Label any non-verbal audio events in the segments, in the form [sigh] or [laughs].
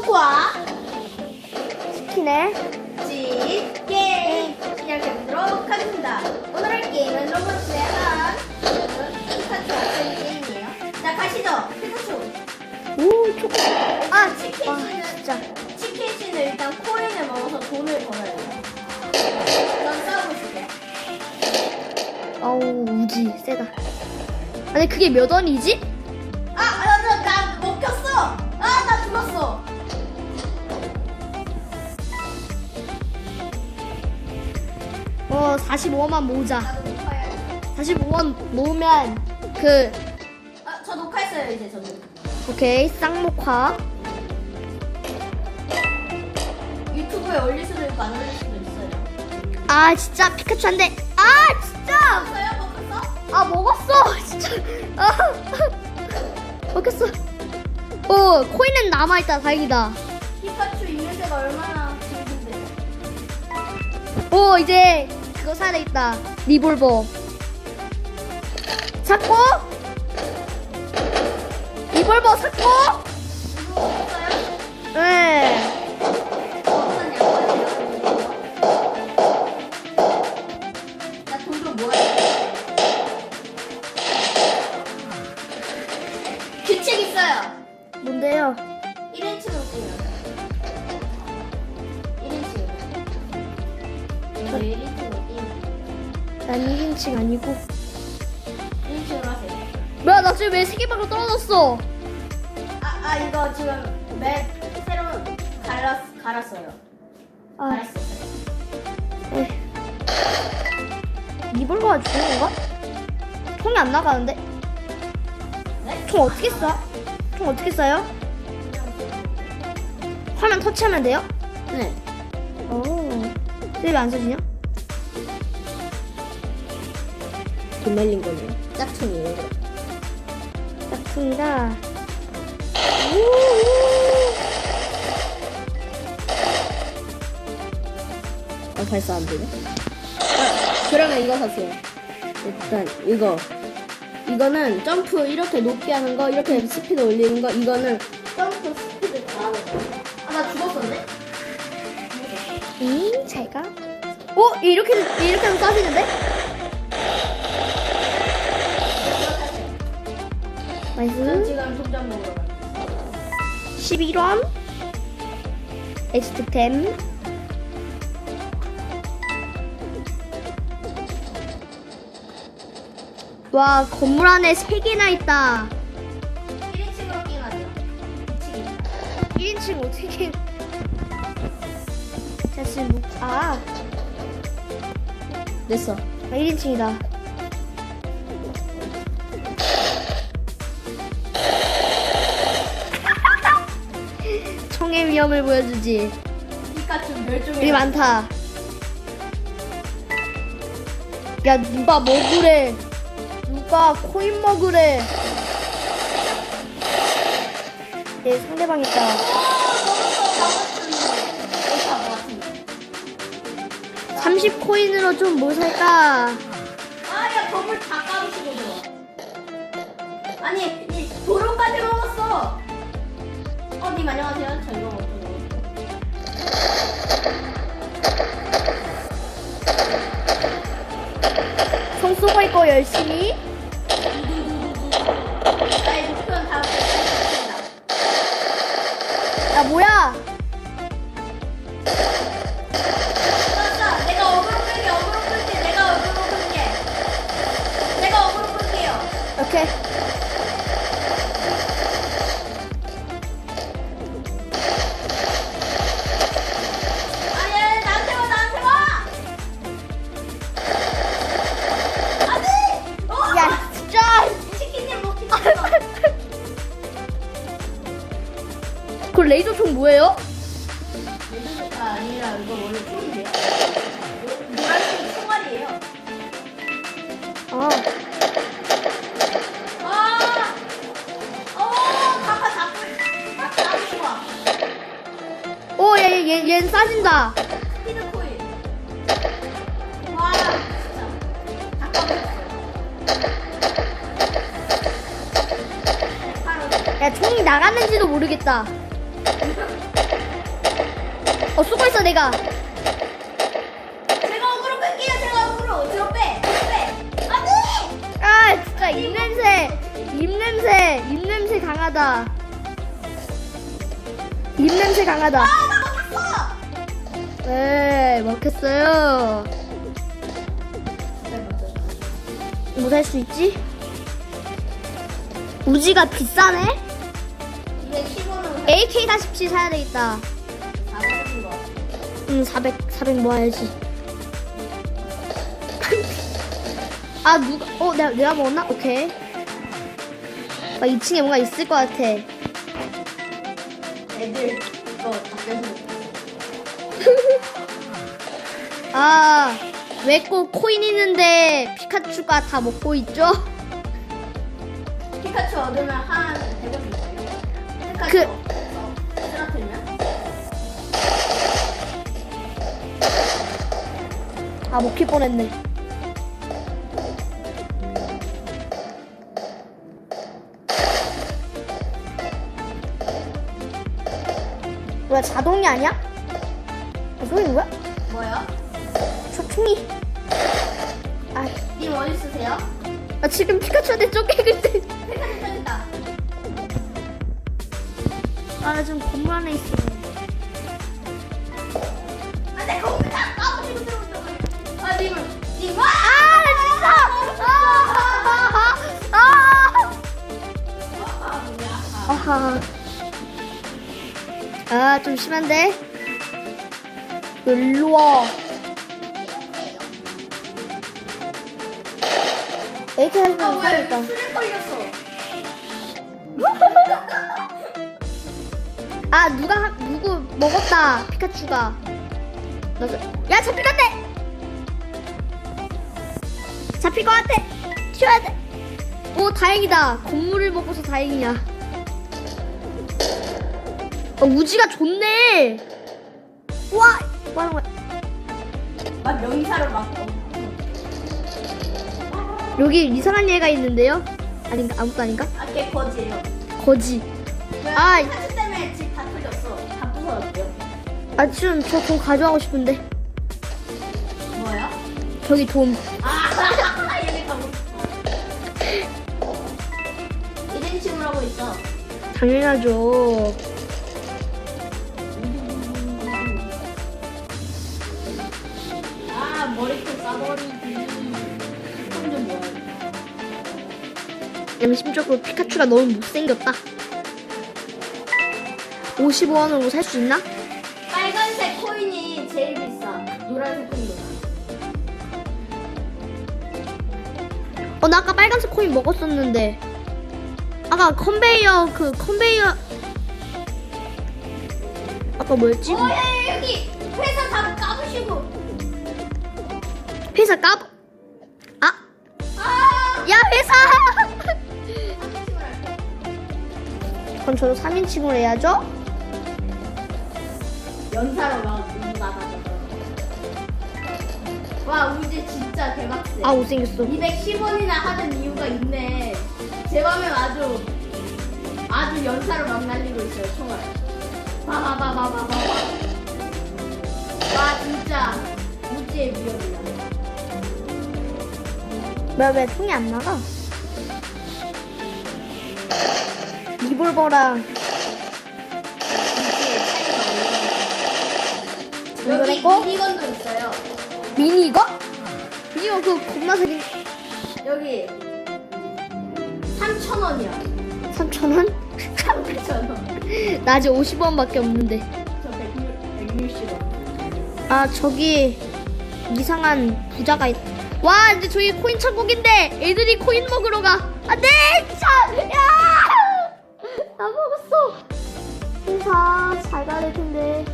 초코와 치킨에 집 게임 시작해보도록 하겠습니다. 오늘 할 게임은 로봇의 한 피카츄 같은 게임이에요. 자, 가시죠. 피카츄. 오 초코. 아 치킨 아, 씨는 진짜. 치킨 씨는 일단 코인을 먹어서 돈을 벌어야 돼요. 넌 싸우고 싶대. 아우 우지 세다. 아니 그게 몇 원이지? 아, 나, 나, 나 먹혔어. 아, 나 죽었어. 어 45원만 모으자. 나도 녹화해. 45원 모으면 그 아, 저 녹화했어요, 이제 저도. 오케이 쌍목화. 유튜브에 올릴 수도 있고 안 올릴 수도 있어요. 아 진짜 피카츄 안 돼. 아 진짜. 먹었어요? 먹었어? 아 먹었어 [laughs] 진짜. 아 [laughs] 먹혔어. 오 코인은 남아 있다 다행이다. 피카츄 이면제가 얼마나 재밌는데. 오 이제 그거 되겠다. 리볼버. 샀고 리볼버 샀고 지금 왜 세계방으로 떨어졌어 아, 아 이거 지금 맵 새로 갈았, 갈았어요. 아 갈았어요. 리볼버가 좋은 건가? 총이 안 나가는데 네? 총 어떻게 쏴? 총 어떻게 쏴요? 화면 터치하면 돼요? 네. 오 왜안 써지냐? 돈 말린 거네요. 짝퉁이에요. 짝퉁이다. 아, 발사 안 되네. 아, 그러면 이거 사세요. 일단 이거. 이거는 점프 이렇게 높게 하는 거, 이렇게 스피드 올리는 거, 이거는 점프 스피드 다 하는 거. 아, 나 죽었었네? 잉, 잘 가. 오, 이렇게, 이렇게 하면 싸지는데? 전. 지금 먹으러 가. 11원. 엑스트템. 와, 건물 안에 3개나 있다. 1인칭으로 게임하세요. 2층입니다. 1인칭 어떻게. 자, 지금, 뭐- 아, 됐어. 1인칭이다. 위험을 보여주지. 피카츄 멸종의 여기 많다. 야, 누가 먹으래. 누가 코인 먹으래. 얘 상대방 있다. 아, 30 코인으로 좀 뭐 살까? 야, 건물 다 까부시고. 아니, 이 도로까지 먹었어. 어, 님 안녕하세요. 저 이거 먹죠. 총 쏘고 있고 열심히. 나의 목표는 다. 야, 뭐야? 맞다. 내가 어그로 끌게, 어그로 끌게. 내가 어그로 끌게. 내가 어그로 끌게요. 오케이. 스피드 코일. 와, 진짜. 야, 총이 나갔는지도 모르겠다. 어 쏘고 있어 내가. 제가 어그로 끌게요. 제가 어그로. 들어 빼. 빼. 안 돼. 아 진짜 입 냄새. 입 냄새. 입 냄새 강하다. 입 냄새 강하다. 먹혔어. 네 먹혔어요. 뭐 살 수 있지? 우지가 비싸네? 210원은 AK-47 사야 되겠다. 400원 거. 응, 400, 400 모아야지. 아, 누가, 어, 내가, 내가 먹었나? 오케이. 아, 2층에 뭔가 있을 것 같아. 애들 이거 다 뺏어. 아, 왜 꼭 코인 있는데 피카츄가 다 먹고 있죠? 피카츄 얻으면 한 100원 있어요. 피카츄 그- 어, 쓰러뜨리면? 아, 먹힐 뻔했네. 뭐야, 자동이 아니야? 아, 소리는 거야? 뭐요? 저 총이. 아, 님 어디 쓰세요? 아 지금 피카츄한테 쫓기고 있대. 피카츄 써있다. 아, 지금 건물 안에 있어. 안돼 컴퓨터 까부시고 들어온다고. 아 님은 님 와! 아, 나 진짜! 아, 아, 아, 아 뭐야? 아. 아하. 아, 좀 심한데? 일로 와. AK 아 하시면 왜 살겠다. 술에 걸렸어? 아, 누가, 하- 누구 먹었다. 피카츄가. 나 저- 야, 잡힐 것 같아! 잡힐 것 같아! 튀어야 돼! 오, 다행이다. 건물을 먹고서 다행이야. 어, 우지가 좋네! 우와! 뭐 하는 거야? 막 명사를 막. 어. 여기 이상한 얘가 있는데요? 아닌가? 아무것도 아닌가? 아걔 거지예요. 거지. 왜 아. 피카츄 때문에 집 다 털렸어. 다 부서졌대요. 아, 지금 저 돈 가져가고 싶은데. 뭐야? 저기 돈. 아 [laughs] 여기 가고 싶어. 1인칭으로 하고 있어. 당연하죠. 양심적으로 피카츄가 너무 못생겼다. 55원으로 살 수 있나? 빨간색 코인이 제일 비싸. 노란색 코인보다. 어, 나 아까 빨간색 코인 먹었었는데. 아까 컨베이어, 그 컨베이어. 아까 뭐였지? 어, 야, 야, 여기 회사 다 까부시고. 회사 까부. 아! 아, 야, 회사! 그럼 저도 3인칭으로 해야죠? 연사로 막 나가서. 와, 우지 진짜 대박 세. 아, 못생겼어. 210원이나 하는 이유가 있네. 제 맘엔 아주 아주 연사로 막 날리고 있어요, 총알. 바바바바바바. 와, 진짜 우지의 위협이야. 왜, 왜 총이 안 나가? 리볼버랑 여기 전전했고 미니건도 있어요. 미니건? 미니건 그거 겁나 세긴 여기 3,000원이야. 3,000원? 3,000원. 나 아직 50원밖에 없는데. 저 160원. 아 저기 이상한 부자가 있. 와 이제 저기 코인 천국인데 애들이 코인 먹으러 가. 안돼 야! 3, 4잘 가야 텐데.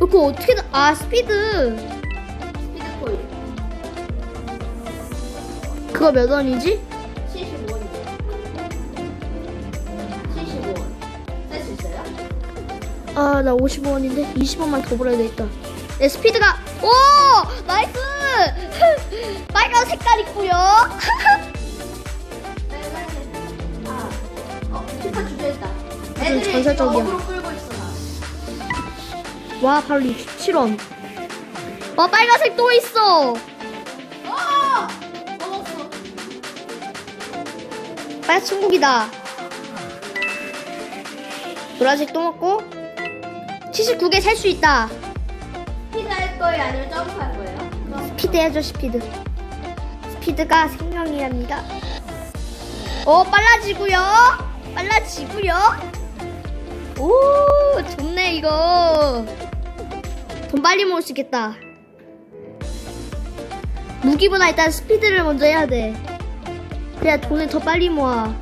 어, 그거 어떻게든 아 스피드. 스피드 코일. 그거 몇 원이지? 75원이요. 75원. 살 수 있어요? 아, 나 55원인데 20원만 더 벌어야 되겠다. 내 스피드가 오! 나이스! [laughs] 네, 빨간 색깔 있고요. 아, 어, 축하 주제했다. 애들 전설적이야. 와 바로 67원. 와 빨간색 또 있어. 어! 먹었어. 빨간 천국이다. 노란색 또 먹고 79개 살 수 있다. 피자 할 거예요? 아니면 점프 할 거예요? 스피드 해줘 스피드. 스피드가 생명이랍니다. 오 빨라지고요. 빨라지고요. 오 좋네 이거. 돈 빨리 모을 수 있겠다. 무기보다 일단 스피드를 먼저 해야 돼. 그래야 돈을 더 빨리 모아.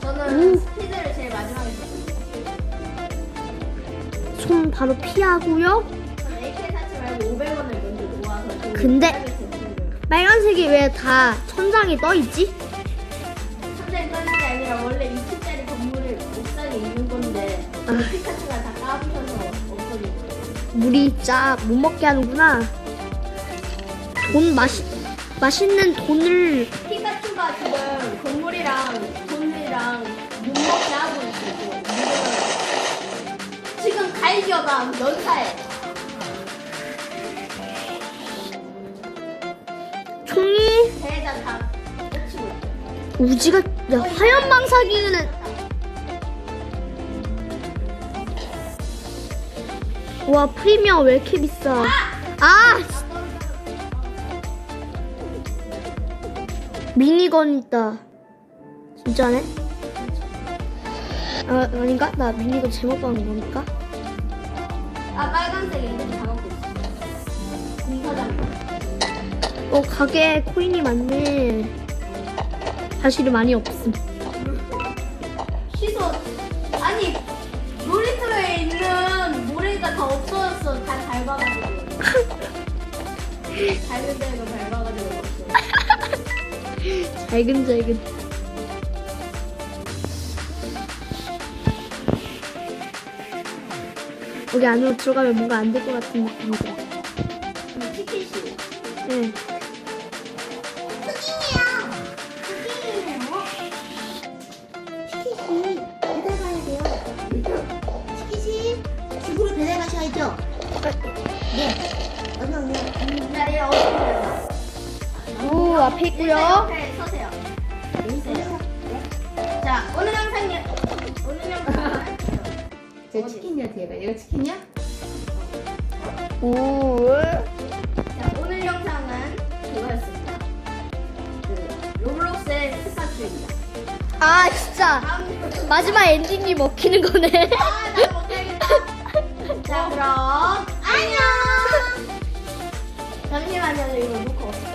저는 오. 스피드를 제일 마지막에. 손 바로 피하고요. 저는 AK 사치 말고 500원을 먼저 모아서 그 근데- 빨간색이 왜 다 천장에 떠 있지? 천장에 떠는 게 아니라 원래 2층짜리 건물을 옥상에 있는 건데 아. 피카츄가 다 까부셔서. 물이 짜 못 먹게 하는구나. 돈 맛있 맛있는 돈을 피카츄가 지금 건물이랑 돈이랑 못 먹게 하고 있어요. 지금 갈겨가 연사해. 총이 배에다 다. 우지가 야 하얀 방사기는 와 프리미엄 왜 이렇게 비싸? 아 미니건 있다. 진짜네? 아 아닌가? 나 미니건 제목 받는 거니까? 아 빨간색 애들이 다 먹고 있어. 공사장. 어 가게 코인이 많네. 사실은 많이 없음. 밟은 데가 밟아가지고 없어. 잘근잘근. 여기 안으로 들어가면 뭔가 안 될 것 같은 느낌이 들어. 티켓이. 네. 티켓이 배달 가야 돼요. 오 앞에 있고요. 옆에 서세요. 있어요. 자 오늘 영상이 오늘 영상. 저 치킨이야 뒤에가. 얘가 치킨이야? 오. 자, 오늘 영상은 그거였습니다. 그 로블록스의 피카츄입니다. 아 진짜 다음 마지막 엔딩이 먹히는 거네. 아, 나 못하겠다. 자, 그럼 안녕. 잠시만요, 이거 놓고.